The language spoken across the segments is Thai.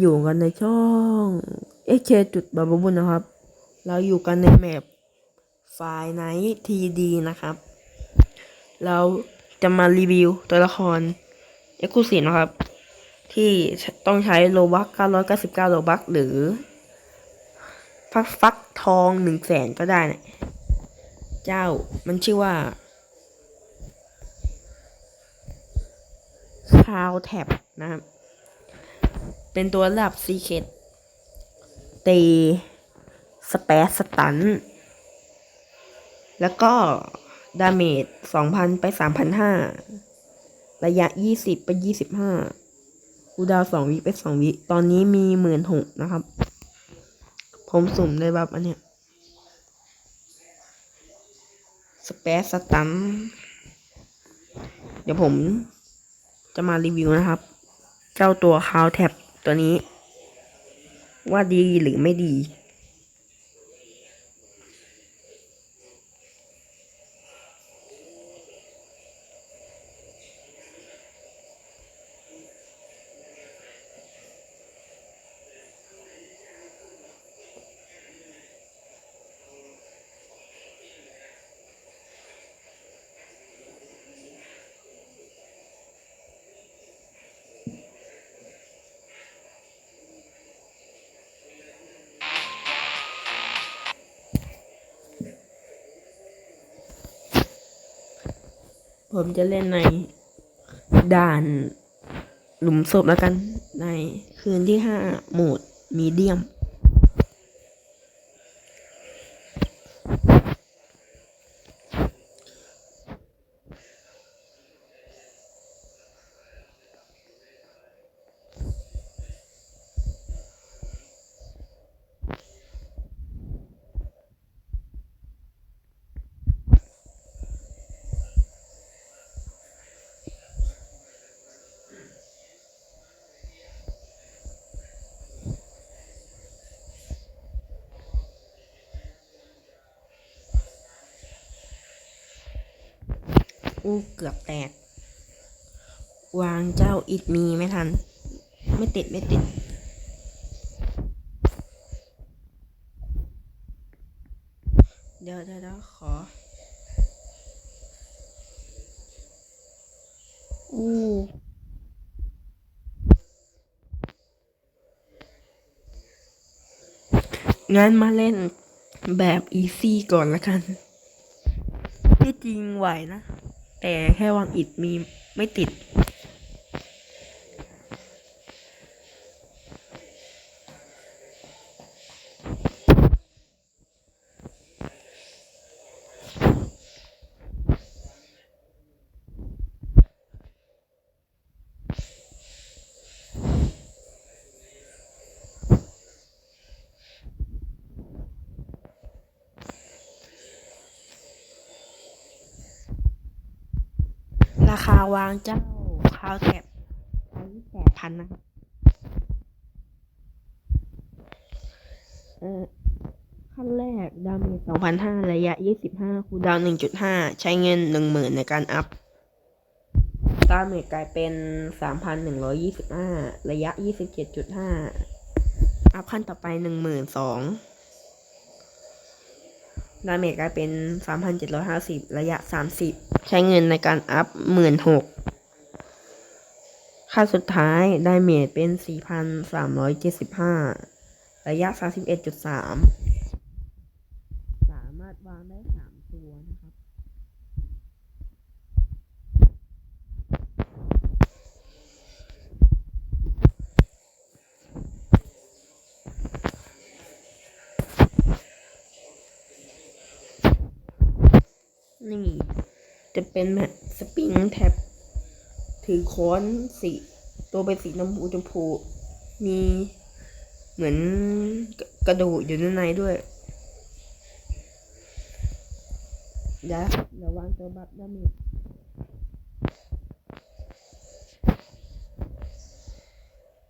อยู่กันในช่องเอเคจุดบาบบุญนะครับ เราอยู่กันในแมปไฟล์ไนท์ทีดีนะครับ เราจะมารีวิวตัวละครเอ็กซ์คลูซีนะครับ ที่ต้องใช้โลบัก999โลบักหรือ ฟักฟักทองหนึ่งแสนก็ได้นะเจ้ามันชื่อว่าคาวแท็บนะครับ เป็นตัวระดับซีเคดตีสเปซสตัน แล้วก็ดาเมจสองพันไปสามพันห้าระยะยี่สิบไปยี่สิบห้าคูดาวสองวิไปสองวิ ตอนนี้มีหมื่นหกนะครับ ผมสุ่มได้แบบอันเนี้ยสเปซสตัน เดี๋ยวผมจะมารีวิวนะครับ เจ้าตัวคาวแท็บ ตัวนี้ว่าดีหรือไม่ดี ผมจะเล่นในด่านหลุมศพแล้วกันในคืนที่ห้าโหมดมีเดียม อู้เกือบแตก วางเจ้าอิดมีไม่ทัน ไม่ติดไม่ติดเดี๋ยวเดี๋ยวขอ อู้ งั้นมาเล่นแบบอีซี่ก่อนละกัน ที่จริงไหวนะ แต่แค่วางอิดมีไม่ติด ราคาวางเจ้าคาวแท็บไปแปดพันนะครับเออขั้นแรกดาเมจสองพันห้าระยะยี่สิบห้าคูดาวหนึ่งจุดห้าใช้เงินหนึ่งหมื่นในการอัพดาเมจกลายเป็นสามพันหนึ่งร้อยี่สิบห้าระยะยี่สิบเจ็ดจุดห้าอัพขั้นต่อไปหนึ่งหมื่นสองดาเมจกลายเป็นสามพันเจ็ดร้อยห้าสิบระยะสามสิบ ใช้เงินในการอัพหมื่นหกค่าสุดท้ายได้เมจเป็น 4,375 ระยะ 31.3 จะเป็นแบบสปริงแท็บถือค้อนสีตัวเป็นสีน้ำพูชมพูมีเหมือนกระดูกอยู่ด้านในด้วยเดี๋ยวเดี๋ยววางตัวบัฟด้านนี้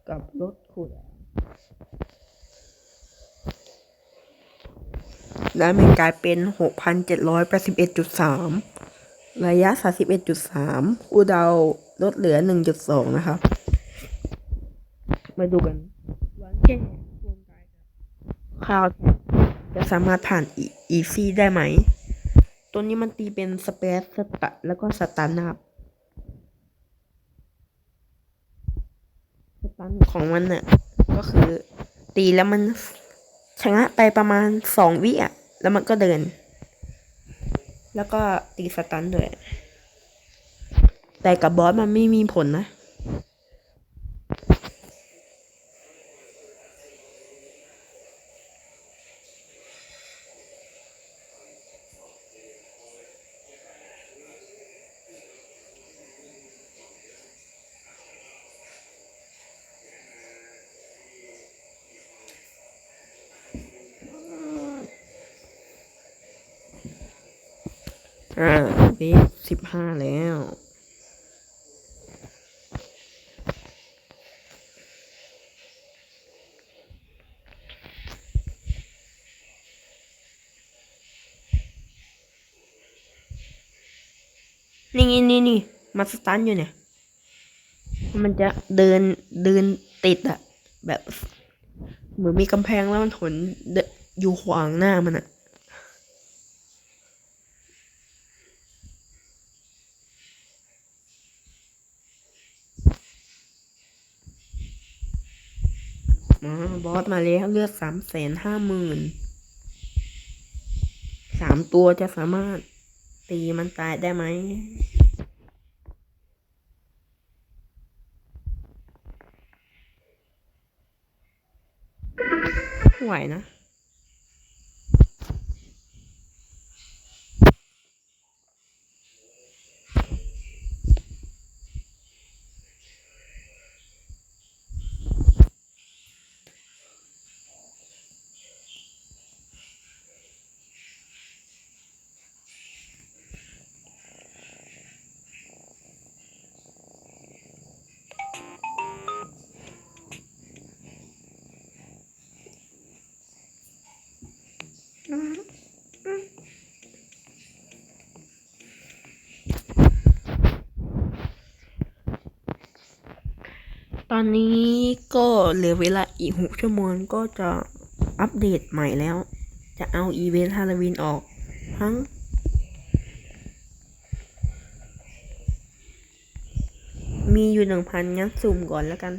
กับรถขุดแล้วมันกลายเป็นหกพันเจ็ด ร้อยแปดสิบเอ็ดจุดสามระยะสาสิบเอ็ดจุดสามอูดาวลดเหลือหนึ่งจุดสองนะครับ มาดูกันวางแค่ดวงกายกับคราวจะสามารถผ่านอีซี่ได้ไหม ตัวนี้มันตีเป็นสเปซสตแล้วก็สตันนะครับสตันของมันน่ะก็คือตีแล้วมันชนะไปประมาณสองวิอะ แล้วมันก็เดิน แล้วก็ตีสตันด้วย แต่กับบอสมันไม่มีผลนะ อ่าเวฟสิบห้าแล้ว นี่นี่นี่นี่มาสตันอยู่เนี่ย มันจะเดินเดินติดอะแบบ เหมือนมีกำแพงแล้วมันถนเดอยู่ขวางหน้ามันอะ นะ บอสมาแล้วเลือดสามแสนห้าหมื่นสามตัวจะสามารถตีมันตายได้ไหมไหวนะ ต อนนี้ก็เหลือเวลาอีกหกชั่วโมงก็จะอัปเดตใหม่แล้ว จะเอาอีเวนต์ฮาโลวีนออกทั้งมีอยู่หนึ่งพันงั้นสุ่มก่อนแล้วกัน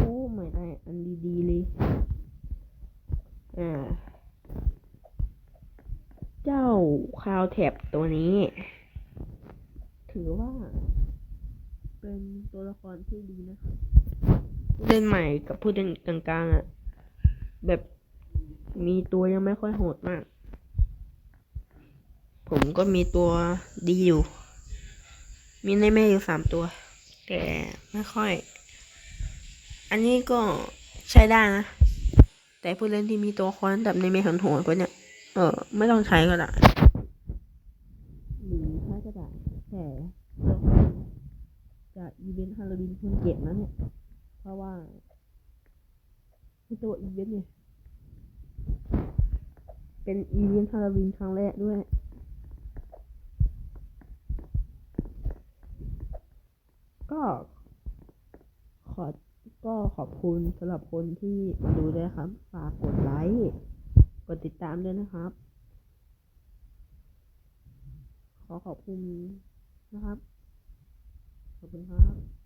โอ้ไม่ได้ อันดีๆเลย อ่า เจ้าคาวแท็บตัวนี้ ถือว่า เป็นตัวละครที่ดีนะครับผู้เล่นใหม่กับผู้เล่นกลางๆอะ แบบมีตัวยังไม่ค่อยโหดมาก ผมก็มีตัวดีอยู่ มีในแม่อยู่สามตัว แต่ไม่ค่อย อันนี้ก็ใช้ได้นะ แต่ผู้เล่นที่มีตัวคอนแบบในเมหันโหดกว่าเนี่ยเออ ไม่ต้องใช้ก็ได้หรือใช้ก็ได้แต่เรา จะอีเวนต์ฮาโลวีนคุณเก็บนะเนี่ย เพราะว่าเป็นตัวอีเวนต์เนี่ย เป็นอีเวนต์ฮาโลวีนครั้งแรกด้วยก็ขอก็ขอบคุณสำหรับคนที่มาดูด้วยครับ ฝากกดไลค์ กดติดตามด้วยนะครับ ขอขอบคุณนะครับ ขอบคุณครับ